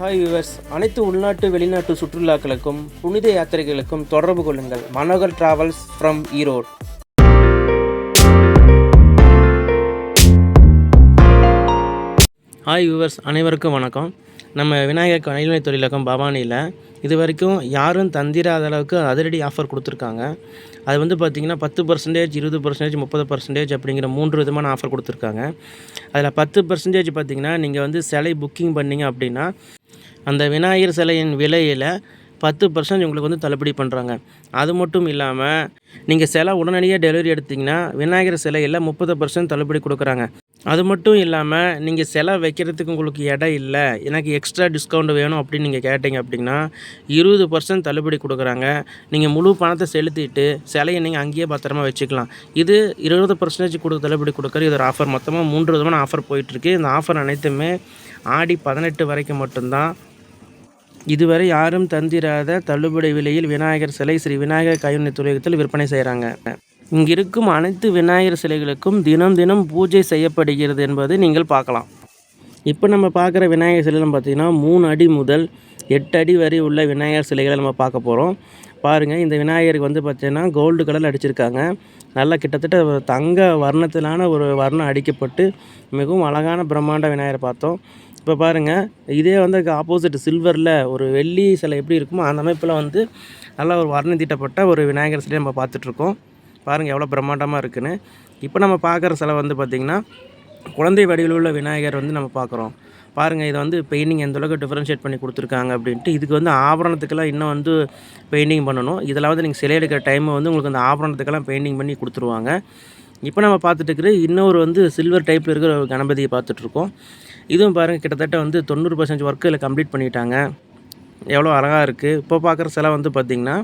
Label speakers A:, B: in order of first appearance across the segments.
A: Hi viewers அனைத்து உள்நாட்டு வெளிநாட்டு சுற்றுலாக்களுக்கும் புனித யாத்திரைகளுக்கும் தொடர்பு கொள்ளுங்கள். Manohar travels from Erode hi viewers அனைவருக்கும் வணக்கம். நம்ம விநாயகர் கைவினை தொழிலகம் பவானியில் இது வரைக்கும் யாரும் தந்திராத அளவுக்கு அதிரடி ஆஃபர் கொடுத்துருக்காங்க. அது வந்து பார்த்திங்கன்னா பத்து பர்சன்டேஜ் இருபது பர்சன்டேஜ் முப்பது பர்சன்டேஜ் அப்படிங்கிற மூன்று விதமான ஆஃபர் கொடுத்துருக்காங்க. அதில் பத்து பர்சன்டேஜ் பார்த்திங்கன்னா நீங்கள் வந்து சிலை புக்கிங் பண்ணிங்க அப்படின்னா அந்த விநாயகர் சிலையின் விலையில் பத்து பர்சன்ட் உங்களுக்கு வந்து தள்ளுபடி பண்ணுறாங்க அது மட்டும் இல்லாமல் நீங்கள் சிலை உடனடியாக டெலிவரி எடுத்திங்கன்னா விநாயகர் சிலையில் முப்பது பர்சன்ட் தள்ளுபடி கொடுக்குறாங்க. அது மட்டும் இல்லாமல் நீங்கள் சிலை வைக்கிறதுக்கு உங்களுக்கு இடம் இல்லை எனக்கு எக்ஸ்ட்ரா டிஸ்கவுண்ட் வேணும் அப்படின்னு நீங்கள் கேட்டிங்க அப்படின்னா இருபது பர்சன்ட் தள்ளுபடி கொடுக்குறாங்க. நீங்கள் முழு பணத்தை செலுத்திட்டு சிலையை நீங்கள் அங்கேயே பத்திரமா வச்சுக்கலாம். இது இருபது பர்சன்டேஜ் கொடுக்க தள்ளுபடி கொடுக்குற இது ஒரு ஆஃபர் மொத்தமாக மூன்று விதமான ஆஃபர் போயிட்டுருக்கு. இந்த ஆஃபர் அனைத்துமே ஆடி பதினெட்டு வரைக்கும் மட்டும்தான். இதுவரை யாரும் தந்திராத தள்ளுபடி விலையில் விநாயகர் சிலை ஸ்ரீ விநாயகர் கைவினை துறையத்தில் விற்பனை செய்கிறாங்க இங்கிருக்கும் அனைத்து விநாயகர் சிலைகளுக்கும் தினம் தினம் பூஜை செய்யப்படுகிறது என்பதை நீங்கள் பார்க்கலாம். இப்போ நம்ம பார்க்குற விநாயகர் சிலைலாம் பார்த்திங்கன்னா மூணு அடி முதல் எட்டு அடி வரை உள்ள விநாயகர் சிலைகளை நம்ம பார்க்க போகிறோம். பாருங்கள் இந்த விநாயகருக்கு வந்து பார்த்திங்கன்னா கோல்டு கலர் அடிச்சிருக்காங்க. நல்லா கிட்டத்தட்ட தங்க வர்ணத்திலான ஒரு வர்ணம் அடிக்கப்பட்டு மிகவும் அழகான பிரம்மாண்ட விநாயகரை பார்த்தோம். இப்போ பாருங்கள் இதே வந்து ஆப்போசிட் சில்வரில் ஒரு வெள்ளி சிலை எப்படி இருக்குமோ அந்த அமைப்பில் வந்து நல்லா ஒரு வர்ணம் தீட்டப்பட்ட ஒரு விநாயகர் சிலையை நம்ம பார்த்துட்ருக்கோம். பாருங்கள் எவ்வளோ பிரம்மாண்டமாக இருக்குதுன்னு இப்போ நம்ம பார்க்குற சிலை வந்து பார்த்திங்கன்னா குழந்தை வடிவில் உள்ள விநாயகர் வந்து நம்ம பார்க்குறோம். பாருங்கள் இதை வந்து பெயிண்டிங் எந்த அளவுக்கு டிஃப்ரென்ஷியேட் பண்ணி கொடுத்துருக்காங்க அப்படின்ட்டு இதுக்கு வந்து ஆபரணத்துக்கெல்லாம் இன்னும் வந்து பெயிண்டிங் பண்ணணும். இதில் வந்து நீங்கள் சிலை எடுக்கிற டைமை வந்து உங்களுக்கு அந்த ஆபரணத்துக்கெல்லாம் பெயிண்டிங் பண்ணி கொடுத்துருவாங்க. இப்போ நம்ம பார்த்துட்டு இருக்கிற இன்னொரு வந்து சில்வர் டைப்பில் இருக்கிற ஒரு கணபதியை பார்த்துட்ருக்கோம் இதுவும் பாருங்கள் கிட்டத்தட்ட வந்து தொண்ணூறு பர்சன்டேஜ் ஒர்க்கு இதில் கம்ப்ளீட் பண்ணிட்டாங்க. எவ்வளோ அழகாக இருக்குது இப்போ பார்க்குற சிலை வந்து பார்த்திங்கன்னா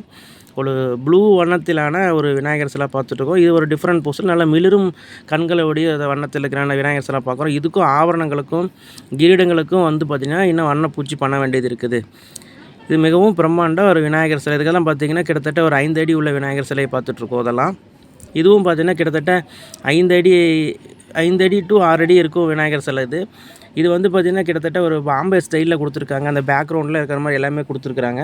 A: ஒரு ப்ளூ வண்ணத்திலான ஒரு விநாயகர் சிலை பார்த்துட்ருக்கோம். இது ஒரு டிஃப்ரெண்ட் போஸ்டர் நல்லா மிளிரும் கண்களுடைய வண்ணத்தில் இருக்கிற விநாயகர் சிலை பார்க்குறோம். இதுக்கும் ஆவரணங்களுக்கும் கிரீடங்களுக்கும் வந்து பார்த்திங்கன்னா இன்னும் வண்ணப்பூச்சி பண்ண வேண்டியது இருக்குது. இது மிகவும் பிரம்மாண்ட ஒரு விநாயகர் சிலை. இதுக்கெல்லாம் பார்த்திங்கன்னா கிட்டத்தட்ட ஒரு ஐந்து அடி உள்ள விநாயகர் சிலையை பார்த்துட்ருக்கோம். அதெல்லாம். இதுவும் பார்த்திங்கன்னா கிட்டத்தட்ட ஐந்து அடி ஐந்து அடி டு ஆறு அடி இருக்கும் விநாயகர் சிலை இது. இது வந்து பார்த்திங்கன்னா கிட்டத்தட்ட ஒரு பாம்பே ஸ்டைலில் கொடுத்துருக்காங்க. அந்த பேக்ரவுண்டில் இருக்கிற மாதிரி எல்லாமே கொடுத்துருக்குறாங்க.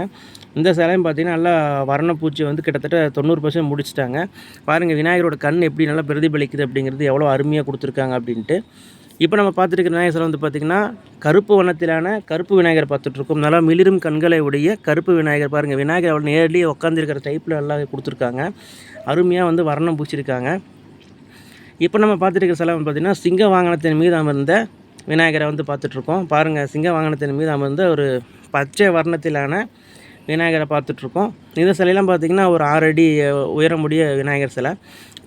A: இந்த சிலையும் பார்த்திங்கன்னா நல்லா வர்ணப்பூச்சி வந்து கிட்டத்தட்ட தொண்ணூறு பர்சன்ட் முடிச்சிட்டாங்க. பாருங்கள் விநாயகரோட கண் எப்படி நல்லா பிரதிபலிக்குது அப்படிங்கிறது எவ்வளோ அருமையாக கொடுத்துருக்காங்க அப்படின்ட்டு. இப்போ நம்ம பார்த்துருக்க விநாயகர் சிலை வந்து பார்த்திங்கன்னா கருப்பு வண்ணத்திலான கருப்பு விநாயகர் பார்த்துட்ருக்கோம். நல்லா மிளிரும் கண்களை உடைய கருப்பு விநாயகர். பாருங்கள் விநாயகர் அவ்வளோ நேர்லேயே உட்காந்துருக்கிற டைப்பில் நல்லா கொடுத்துருக்காங்க. அருமையாக வந்து வர்ணம் பூச்சிருக்காங்க இப்போ நம்ம பார்த்துட்டு இருக்கிற சிலை வந்து பார்த்திங்கன்னா சிங்க வாகனத்தின் மீது அமர்ந்த விநாயகரை வந்து பார்த்துட்ருக்கோம். பாருங்கள் சிங்க வாகனத்தின் மீது அமர்ந்த ஒரு பச்சை வர்ணத்திலான விநாயகரை பார்த்துட்ருக்கோம். இந்த சிலையெல்லாம் பார்த்திங்கன்னா ஒரு ஆறு அடி உயரமுடைய விநாயகர் சிலை.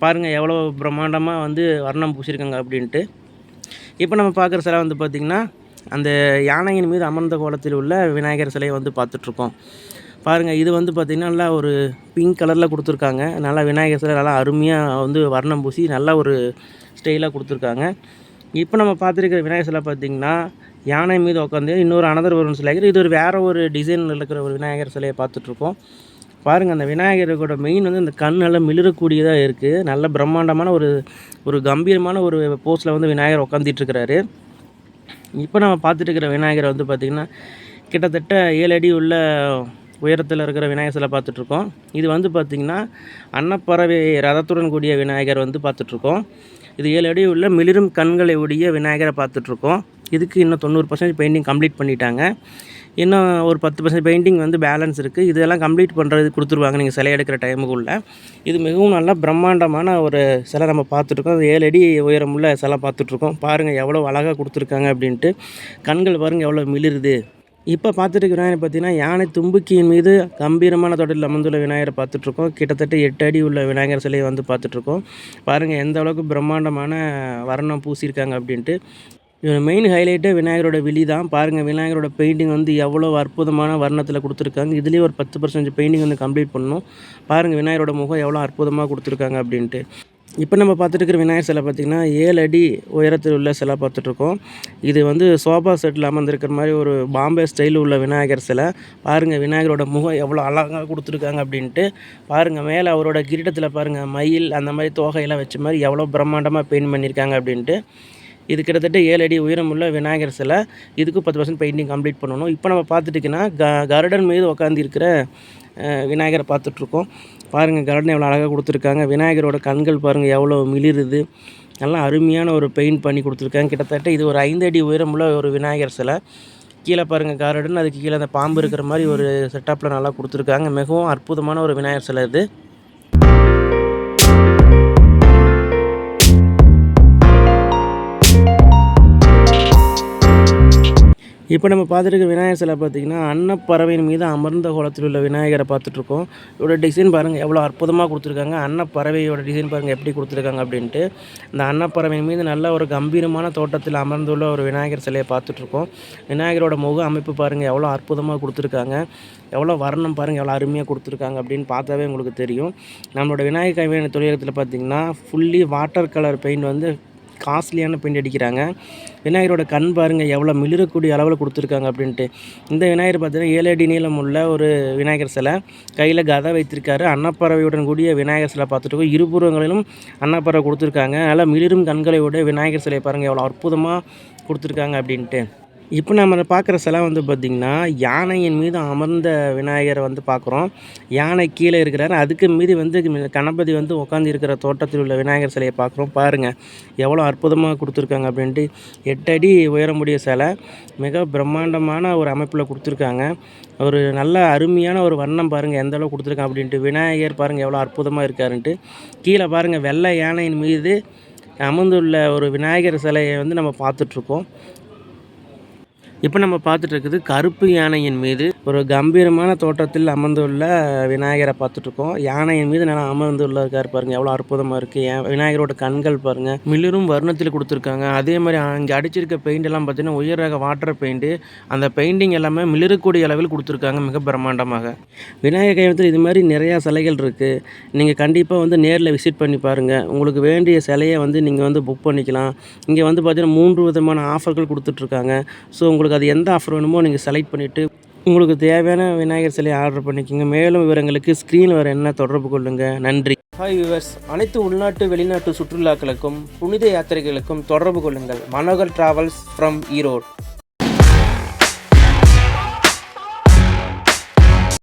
A: பாருங்கள் எவ்வளோ பிரம்மாண்டமாக வந்து வர்ணம் பூசியிருக்காங்க அப்படின்ட்டு. இப்போ நம்ம பார்க்குற சிலை வந்து பார்த்திங்கன்னா அந்த யானையின் மீது அமர்ந்த கோலத்தில் உள்ள விநாயகர் சிலையை வந்து பார்த்துட்ருக்கோம். பாருங்கள் இது வந்து பார்த்திங்கன்னா நல்லா ஒரு பிங்க் கலரில் கொடுத்துருக்காங்க. நல்லா விநாயகர் சிலை நல்லா அருமையாக வந்து வர்ணம் பூசி நல்லா ஒரு ஸ்டைலாக கொடுத்துருக்காங்க. இப்போ நம்ம பார்த்துருக்கிற விநாயகர் சிலை பார்த்திங்கன்னா யானை மீது உட்காந்து இன்னொரு அனதர் ஒரு சிலை இது ஒரு வேறு ஒரு டிசைனில் இருக்கிற ஒரு விநாயகர் சிலையை பார்த்துட்ருக்கோம் பாருங்கள் அந்த விநாயகரோட மெயின் வந்து இந்த கண் நல்லா மிளிரக்கூடியதாக இருக்குது நல்ல பிரம்மாண்டமான ஒரு ஒரு கம்பீரமான ஒரு போஸில் வந்து விநாயகர் உட்காந்துட்டுருக்கிறாரு இப்போ நம்ம பார்த்துட்டு இருக்கிற விநாயகரை வந்து பார்த்திங்கன்னா கிட்டத்தட்ட ஏழு அடி உள்ள உயரத்தில் இருக்கிற விநாயகர் சிலை பார்த்துட்ருக்கோம். இது வந்து பார்த்திங்கன்னா அன்னப்பறவை ரதத்துடன் கூடிய விநாயகர் வந்து பார்த்துட்ருக்கோம். இது ஏழு அடி உள்ள மிளிரும் கண்களை உடைய விநாயகரை பார்த்துட்ருக்கோம். இதுக்கு இன்னும் தொண்ணூறு பர்சன்ட் பெயிண்டிங் கம்ப்ளீட் பண்ணிட்டாங்க. இன்னும் ஒரு பத்து பர்சன்ட் பெயிண்டிங் வந்து பேலன்ஸ் இருக்குது இதெல்லாம் கம்ப்ளீட் பண்ணுறது கொடுத்துருவாங்க. நீங்கள் சிலை எடுக்கிற டைமுக்குள்ளே இது மிகவும் நல்ல பிரம்மாண்டமான ஒரு சிலை நம்ம பார்த்துட்ருக்கோம். அது ஏழு அடி உயரமுள்ள சிலை பார்த்துட்ருக்கோம். பாருங்கள் எவ்வளோ அழகாக கொடுத்துருக்காங்க அப்படின்ட்டு. கண்கள் பாருங்கள் எவ்வளோ மிளிருது. இப்போ பார்த்துட்டு விநாயகர் பார்த்தீங்கன்னா யானை தும்புக்கியின் மீது கம்பீரமான தொடரில் அமர்ந்துள்ள விநாயகரை பார்த்துட்ருக்கோம். கிட்டத்தட்ட எட்டு அடி உள்ள விநாயகர் சிலையை வந்து பார்த்துட்ருக்கோம். பாருங்கள் எந்த அளவுக்கு பிரம்மாண்டமான வர்ணம் பூசியிருக்காங்க அப்படின்ட்டு. இதோட மெயின் ஹைலைட்டே விநாயகரோட விழி தான். பாருங்கள் விநாயகரோட பெயிண்டிங் வந்து எவ்வளோ அற்புதமான வர்ணத்தில் கொடுத்துருக்காங்க. இதுலேயே ஒரு பத்து பர்சன்டேஜ் பெயிண்டிங் வந்து கம்ப்ளீட் பண்ணணும். பாருங்கள் விநாயகரோட முகம் எவ்வளோ அற்புதமாக கொடுத்துருக்காங்க அப்படின்ட்டு. இப்போ நம்ம பார்த்துட்டுருக்குற விநாயகர் சிலை பார்த்திங்கன்னா ஏழு அடி உயரத்தில் உள்ள சிலை பார்த்துட்ருக்கோம் இது வந்து சோஃபா செட்டில் அமர்ந்திருக்கிற மாதிரி ஒரு பாம்பே ஸ்டைலில் உள்ள விநாயகர் சிலை. பாருங்கள் விநாயகரோட முகம் எவ்வளோ அழகாக கொடுத்துருக்காங்க அப்படின்ட்டு. பாருங்கள் மேலே அவரோட கிரீடத்தில் பாருங்கள் மயில் அந்த மாதிரி தோகையெல்லாம் வச்ச மாதிரி எவ்வளோ பிரம்மாண்டமாக பெயிண்ட் பண்ணியிருக்காங்க அப்படின்ட்டு. இது கிட்டத்தட்ட ஏழு அடி உயரமுள்ள விநாயகர் சிலை. இதுக்கும் பத்து பர்சன்ட் பெயிண்டிங் கம்ப்ளீட் பண்ணணும். இப்போ நம்ம பார்த்துட்டிங்கன்னா க கருடன் மீது உட்காந்துருக்கிற விநாயகரை பார்த்துட்ருக்கோம் பாருங்கள் கருடன் எவ்வளோ அழகாக கொடுத்துருக்காங்க. விநாயகரோட கண்கள் பாருங்கள் எவ்வளோ மிளிருது. நல்லா அருமையான ஒரு பெயிண்ட் பண்ணி கொடுத்துருக்காங்க. கிட்டத்தட்ட இது ஒரு ஐந்து அடி உயரமுள்ள ஒரு விநாயகர் சிலை. கீழே பாருங்கள் கார்டன் அதுக்கு கீழே அந்த பாம்பு இருக்கிற மாதிரி ஒரு செட்டப்பில் நல்லா கொடுத்துருக்காங்க. மிகவும் அற்புதமான ஒரு விநாயகர் சிலை இது. இப்போ நம்ம பார்த்துருக்க விநாயகர் சிலை பார்த்திங்கன்னா அன்னப்பறவையின் மீது அமர்ந்த கோலத்தில் உள்ள விநாயகரை பார்த்துட்ருக்கோம். இதோட டிசைன் பாருங்கள் எவ்வளோ அற்புதமாக கொடுத்துருக்காங்க. அன்னப்பறவையோட டிசைன் பாருங்கள் எப்படி கொடுத்துருக்காங்க அப்படின்ட்டு. இந்த அன்னப்பறவையின் மீது நல்ல ஒரு கம்பீரமான தோட்டத்தில் அமர்ந்துள்ள ஒரு விநாயகர் சிலையை பார்த்துட்ருக்கோம். விநாயகரோட முக அமைப்பு பாருங்கள் எவ்வளோ அற்புதமாக கொடுத்துருக்காங்க. எவ்வளோ வர்ணம் பாருங்கள் எவ்வளோ அருமையாக கொடுத்துருக்காங்க அப்படின்னு பார்த்தாவே உங்களுக்கு தெரியும். நம்மளோட விநாயகர் கைவினை தொழிலகத்தில் பார்த்திங்கன்னா ஃபுல்லி வாட்டர் கலர் பெயிண்ட் வந்து காஸ்ட்லியான பெயிண்ட் அடிக்கிறாங்க. விநாயகரோட கண் பாருங்கள் எவ்வளோ மிளிரக்கூடிய அளவில் கொடுத்துருக்காங்க அப்படின்ட்டு. இந்த விநாயகர் பார்த்தீங்கன்னா ஏழு அடி நீளம் உள்ள ஒரு விநாயகர் சிலை. கையில் கதை வைத்திருக்காரு. அன்னப்பறவையுடன் கூடிய விநாயகர் சிலை பார்த்துட்டு இருபுறங்களிலும் அன்னப்பறவை கொடுத்துருக்காங்க. அதனால் மிளிரும் கண்களையோட விநாயகர் சிலை பாருங்கள் எவ்வளோ அற்புதமாக கொடுத்துருக்காங்க அப்படின்ட்டு. இப்போ நம்ம பார்க்குற சிலை வந்து பார்த்திங்கன்னா யானையின் மீது அமர்ந்த விநாயகரை வந்து பார்க்குறோம். யானை கீழே இருக்கிறாரு. அதுக்கு மீது வந்து கணபதி வந்து உட்காந்து இருக்கிற தோட்டத்தில் உள்ள விநாயகர் சிலையை பார்க்குறோம். பாருங்கள் எவ்வளோ அற்புதமாக கொடுத்துருக்காங்க அப்படின்ட்டு. எட்டடி உயரமுடிய உயரமுடைய சிலை. மிக பிரம்மாண்டமான ஒரு அமைப்பில் கொடுத்துருக்காங்க. ஒரு நல்ல அருமையான ஒரு வண்ணம் பாருங்கள் எந்த அளவு கொடுத்துருக்காங்க அப்படின்ட்டு. விநாயகர் பாருங்கள் எவ்வளோ அற்புதமாக இருக்காருன்ட்டு. கீழே பாருங்கள் வெள்ளை யானையின் மீது அமர்ந்துள்ள ஒரு விநாயகர் சிலையை வந்து நம்ம பார்த்துட்ருக்கோம். இப்போ நம்ம பார்த்துட்டு இருக்குது கருப்பு யானையின் மீது ஒரு கம்பீரமான தோட்டத்தில் அமர்ந்துள்ள விநாயகரை பார்த்துட்ருக்கோம் யானையின் மீது நல்லா அமர்ந்துள்ள இருக்கார் பாருங்கள் எவ்வளோ அற்புதமாக இருக்குது விநாயகரோட கண்கள் பாருங்கள் மிளிரும் வர்ணத்தில் கொடுத்துருக்காங்க. அதே மாதிரி அங்கே அடிச்சிருக்க பெயிண்ட் எல்லாம் பார்த்தீங்கன்னா உயர் ரக வாட்டர் பெயிண்ட்டு அந்த பெயிண்டிங் எல்லாமே மிளிரக்கூடிய அளவில் கொடுத்துருக்காங்க மிக பிரம்மாண்டமாக. விநாயகர் கையத்தில் இது மாதிரி நிறையா சிலைகள் இருக்குது நீங்கள் கண்டிப்பாக வந்து நேரில் விசிட் பண்ணி பாருங்கள் உங்களுக்கு வேண்டிய சிலையை வந்து நீங்கள் வந்து புக் பண்ணிக்கலாம். இங்கே வந்து பார்த்தீங்கன்னா மூன்று விதமான ஆஃபர்கள் கொடுத்துட்ருக்காங்க ஸோ உங்களுக்கு உங்களுக்கு அது எந்த ஆஃபர் வேணுமோ நீங்கள் செலக்ட் பண்ணிவிட்டு உங்களுக்கு தேவையான விநாயகர் சிலையை ஆர்டர் பண்ணிக்கோங்க. மேலும் விவரங்களுக்கு ஸ்க்ரீன் வர என்ன தொடர்பு கொள்ளுங்கள் நன்றி. ஹாய் விவர்ஸ் அனைத்து உள்நாட்டு வெளிநாட்டு சுற்றுலாக்களுக்கும் புனித யாத்திரைகளுக்கும் தொடர்பு கொள்ளுங்கள். Manohar travels from Erode